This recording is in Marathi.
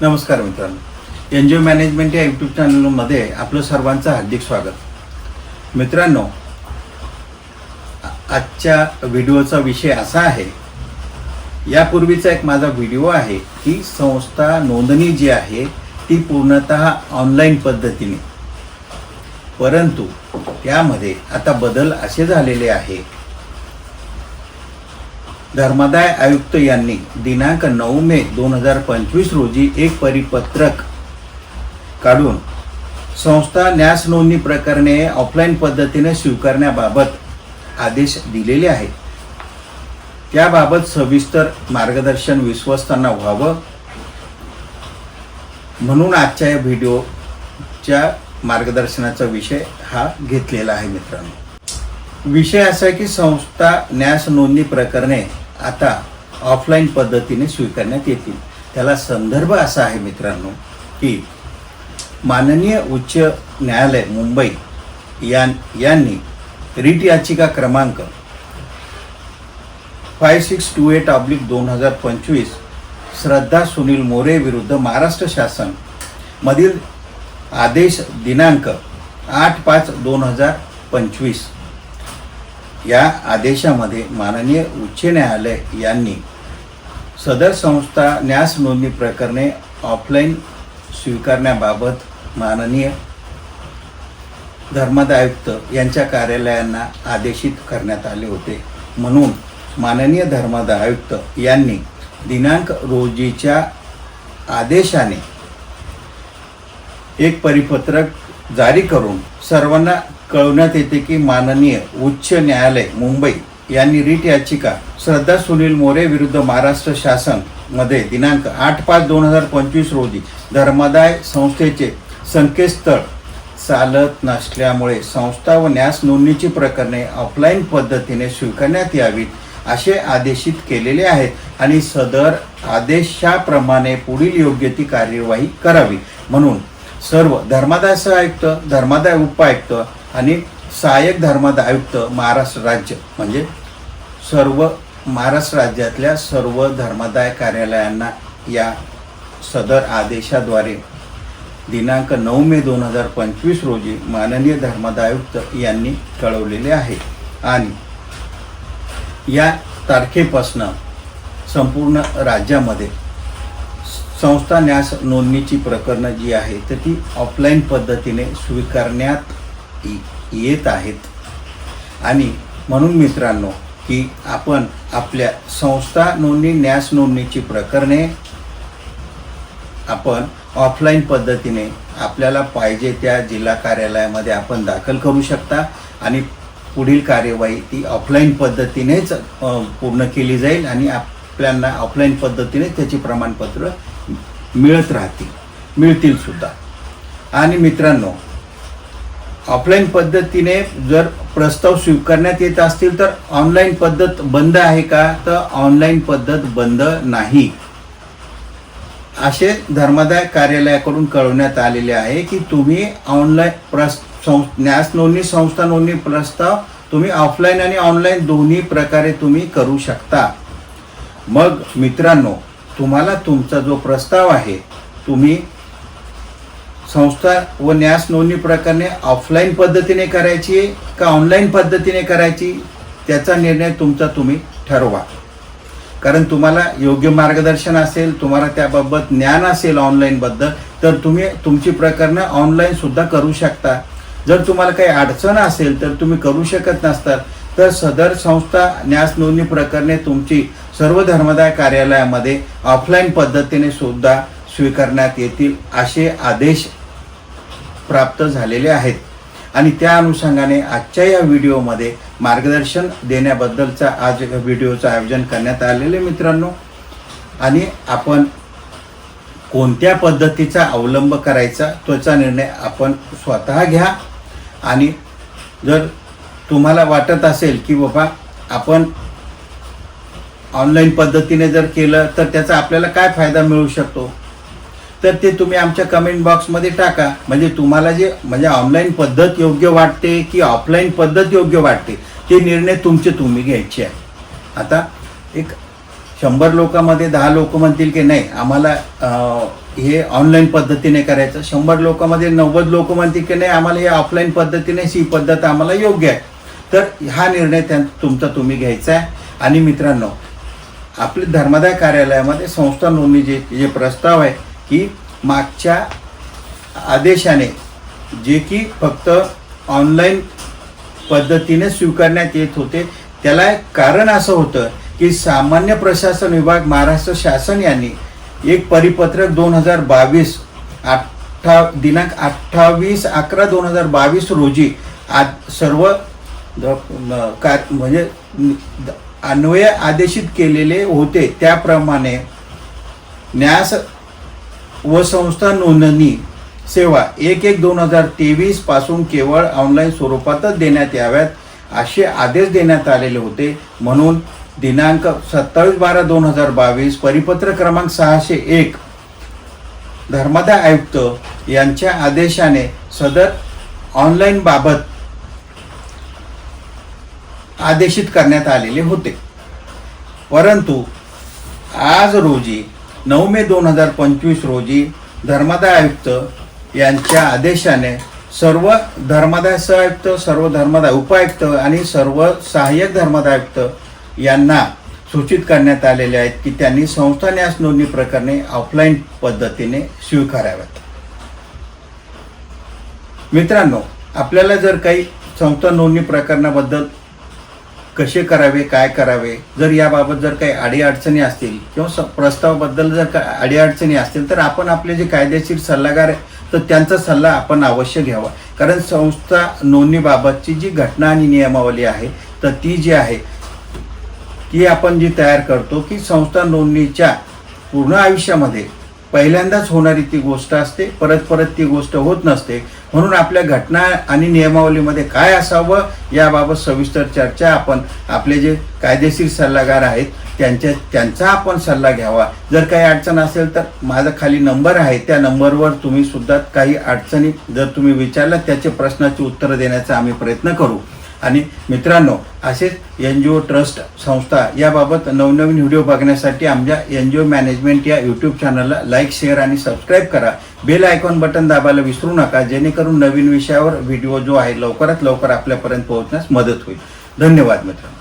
नमस्कार मित्रांनो. एन जी ओ मॅनेजमेंट या यूट्यूब चॅनलमध्ये आपलं सर्वांचं हार्दिक स्वागत. मित्रांनो आजच्या व्हिडिओचा विषय असा आहे यापूर्वीचा एक माझा व्हिडिओ आहे की संस्था नोंदणी जी आहे ती पूर्णतः ऑनलाईन पद्धतीने. परंतु त्यामध्ये आता बदल असे झालेले आहे धर्मादाय आयुक्त यांनी दिनांक नऊ मे दोन हजार पंचवीस रोजी एक परिपत्रक काढून संस्था न्यास नोंदणी प्रकरणे ऑफलाईन पद्धतीने स्वीकारण्याबाबत आदेश दिलेले आहेत. त्याबाबत सविस्तर मार्गदर्शन विश्वस्तांना व्हावं म्हणून आजच्या या व्हिडिओच्या मार्गदर्शनाचा विषय हा घेतलेला आहे मित्रांनो. विषय असा की संस्था न्यास नोंदणी प्रकरणे आता ऑफलाईन पद्धतीने स्वीकारण्यात येतील. त्याला संदर्भ असा आहे मित्रांनो की माननीय उच्च न्यायालय मुंबई यां यांनी रिट याचिका क्रमांक five six two eight oblique दोन हजार पंचवीस श्रद्धा सुनील मोरे विरुद्ध महाराष्ट्र शासन मधील आदेश दिनांक आठ पाच दोन हजार पंचवीस. या आदेशामध्ये माननीय उच्च न्यायालय यांनी सदर संस्था न्यास नोंदणी प्रकरणे ऑफलाईन स्वीकारण्याबाबत माननीय धर्मदायुक्त आयुक्त यांच्या कार्यालयांना आदेशित करण्यात आले होते. म्हणून माननीय धर्मदायुक्त आयुक्त यांनी दिनांक रोजीच्या आदेशाने एक परिपत्रक जारी करून सर्वांना कळवण्यात येते की माननीय उच्च न्यायालय मुंबई यांनी रीट याचिका श्रद्धा सुनील मोरे विरुद्ध महाराष्ट्र शासनमध्ये दिनांक आठ पाच दोन हजार पंचवीस रोजी धर्मादाय संस्थेचे संकेतस्थळ चालत नसल्यामुळे संस्था व न्यास नोंदणीची प्रकरणे ऑफलाईन पद्धतीने स्वीकारण्यात यावीत असे आदेशित केलेले आहेत आणि सदर आदेशाप्रमाणे पुढील योग्य ती कार्यवाही करावी. म्हणून सर्व धर्मादाय सहायुक्त धर्मादाय उपायुक्त आणि सहाय्यक धर्मादाय आयुक्त महाराष्ट्र राज्य म्हणजे सर्व महाराष्ट्र राज्यातल्या सर्व धर्मादाय कार्यालयांना या सदर आदेशाद्वारे दिनांक नऊ मे दोन हजार पंचवीस रोजी माननीय धर्मादायुक्त यांनी कळवलेले आहे. आणि या तारखेपासनं संपूर्ण राज्यामध्ये संस्था न्यास नोंदणीची प्रकरणं जी आहे तर ती ऑफलाईन पद्धतीने स्वीकारण्यात येत आहेत. आणि म्हणून मित्रांनो की आपण आपल्या संस्था नोंदणी न्यास नोंदणीची प्रकरणे आपण ऑफलाईन पद्धतीने आपल्याला पाहिजे त्या जिल्हा कार्यालयामध्ये आपण दाखल करू शकता आणि पुढील कार्यवाही ती ऑफलाईन पद्धतीनेच पूर्ण केली जाईल आणि आपल्याला ऑफलाईन पद्धतीने त्याची प्रमाणपत्र मिळत राहतील मिळतील सुद्धा. आणि मित्रांनो ऑफलाईन पद्धतीने जर प्रस्ताव स्वीकारण्यात येत असतील तर ऑनलाईन पद्धत बंद आहे का? तर ऑनलाईन पद्धत बंद नाही. असे धर्मादाय कार्यालयाकडून कळवण्यात आलेले आहे की तुम्ही ऑनलाईन प्रस सं न्यास नोंदणी संस्था नोंदणी प्रस्ताव तुम्ही ऑफलाईन आणि ऑनलाईन दोन्ही प्रकारे तुम्ही करू शकता. मग मित्रांनो तुम्हाला तुमचा जो प्रस्ताव आहे तुम्ही संस्था व न्यास नोंदणी प्रकरणे ऑफलाईन पद्धतीने करायची आहे का ऑनलाईन पद्धतीने करायची? त्याचा निर्णय तुमचा तुम्ही ठरवा. कारण तुम्हाला योग्य मार्गदर्शन असेल तुम्हाला त्याबाबत ज्ञान असेल ऑनलाईनबद्दल तर तुम्ही तुमची प्रकरणं ऑनलाईनसुद्धा करू शकता. जर तुम्हाला काही अडचण असेल तर तुम्ही करू शकत नसतात. तर सदर संस्था न्यास नोंदणी प्रकरणे तुमची सर्व धर्मदाय कार्यालयामध्ये ऑफलाईन पद्धतीने सुद्धा स्वीकारण्यात येतील असे आदेश प्राप्त झालेले आहेत. आणि त्या अनुषंगाने आजच्या या व्हिडिओमध्ये मार्गदर्शन देण्याबद्दलचा आज व्हिडिओचं आयोजन करण्यात आलेले मित्रांनो. आणि आपण कोणत्या पद्धतीचा अवलंब करायचा त्वचा निर्णय आपण स्वतः घ्या. आणि जर तुम्हाला वाटत असेल की बाबा आपण ऑनलाईन पद्धतीने जर केलं तर त्याचा आपल्याला काय फायदा मिळू शकतो? तर ते तुम्ही आमच्या कमेंट बॉक्समध्ये टाका. म्हणजे तुम्हाला जे म्हणजे ऑनलाईन पद्धत योग्य वाटते की ऑफलाईन पद्धत योग्य वाटते ते निर्णय तुमचे तुम्ही घ्यायचे आहे. आता एक शंभर लोकांमध्ये दहा लोक म्हणतील की नाही आम्हाला हे ऑनलाईन पद्धतीने करायचं. शंभर लोकांमध्ये नव्वद लोक म्हणतील की नाही आम्हाला हे ऑफलाईन पद्धतीने ही पद्धत आम्हाला योग्य आहे. तर हा निर्णय त्या तुमचा तुम्ही घ्यायचा आहे. आणि मित्रांनो आपले धर्मादाय कार्यालयामध्ये संस्था नोंदणी जे जे प्रस्ताव आहे की मागच्या आदेशाने जे की फक्त ऑनलाईन पद्धतीने स्वीकारण्यात येत होते. त्याला एक कारण असं होतं की सामान्य प्रशासन विभाग महाराष्ट्र शासन यांनी एक परिपत्रक दोन हजार बावीस अठ्ठा दिनांक अठ्ठावीस अकरा दोन हजार बावीस रोजी आ सर्व का म्हणजे द- अन्वय आदेशित केलेले होते. त्याप्रमाणे न्यास व संस्था नोंदणी सेवा एक एक दोन हजार तेवीसपासून केवळ ऑनलाईन स्वरूपातच देण्यात याव्यात असे आदेश देण्यात आलेले होते. म्हणून दिनांक सत्तावीस बारा दोन हजार बावीस परिपत्र क्रमांक सहाशे एक धर्मादाय आयुक्त यांच्या आदेशाने सदर ऑनलाईन बाबत आदेशित करण्यात आलेले होते. परंतु आज रोजी नऊ मे दोन हजार पंचवीस रोजी धर्मादाय आयुक्त यांच्या आदेशाने सर्व धर्मादाय सहआयुक्त सर्व धर्मादाय उपायुक्त आणि सर्व सहाय्यक धर्मादाय आयुक्त यांना सूचित करण्यात आलेले आहेत की त्यांनी संस्था न्यास नोंदणी प्रकरणे ऑफलाईन पद्धतीने स्वीकाराव्यात. मित्रांनो आपल्याला जर काही संस्था नोंदणी प्रकरणाबद्दल कसे करावे काय करावे? जर याबाबत जर काही अडीअडचणी असतील किंवा स- प्रस्तावाबद्दल जर का अडीअडचणी असतील तर आपण आपले जे कायदेशीर सल्लागार आहे तर त्यांचा सल्ला आपण अवश्य घ्यावा. कारण संस्था नोंदणीबाबतची जी घटना आणि नियमावली आहे तर ती जी आहे ती आपण जी तयार करतो की संस्था नोंदणीच्या पूर्ण आयुष्यामध्ये पहिल्यांदाच होणारी ती गोष्ट असते परत परत ती गोष्ट होत नसते. म्हणून आपल्या घटना आणि नियमावलीमध्ये काय असावं याबाबत सविस्तर चर्चा आपण आपले जे कायदेशीर सल्लागार आहेत त्यांच्या त्यांचा आपण सल्ला घ्यावा. जर काही अडचण असेल तर माझा खाली नंबर आहे त्या नंबरवर तुम्ही सुद्धा काही अडचणी जर तुम्ही विचारलात त्याचे प्रश्नाची उत्तरं देण्याचा आम्ही प्रयत्न करू. आणि मित्रांनो असेच एन जी ओ ट्रस्ट संस्था याबाबत नवनवीन व्हिडिओ बघण्यासाठी आमच्या एन जी ओ मॅनेजमेंट या यूट्यूब चॅनलला लाईक शेअर आणि सबस्क्राईब करा. बेल आयकॉन बटन दाबायला विसरू नका जेणेकरून नवीन विषयावर व्हिडिओ जो आहे लवकरात लवकर आपल्यापर्यंत पोहोचण्यास मदत होईल. धन्यवाद मित्रांनो.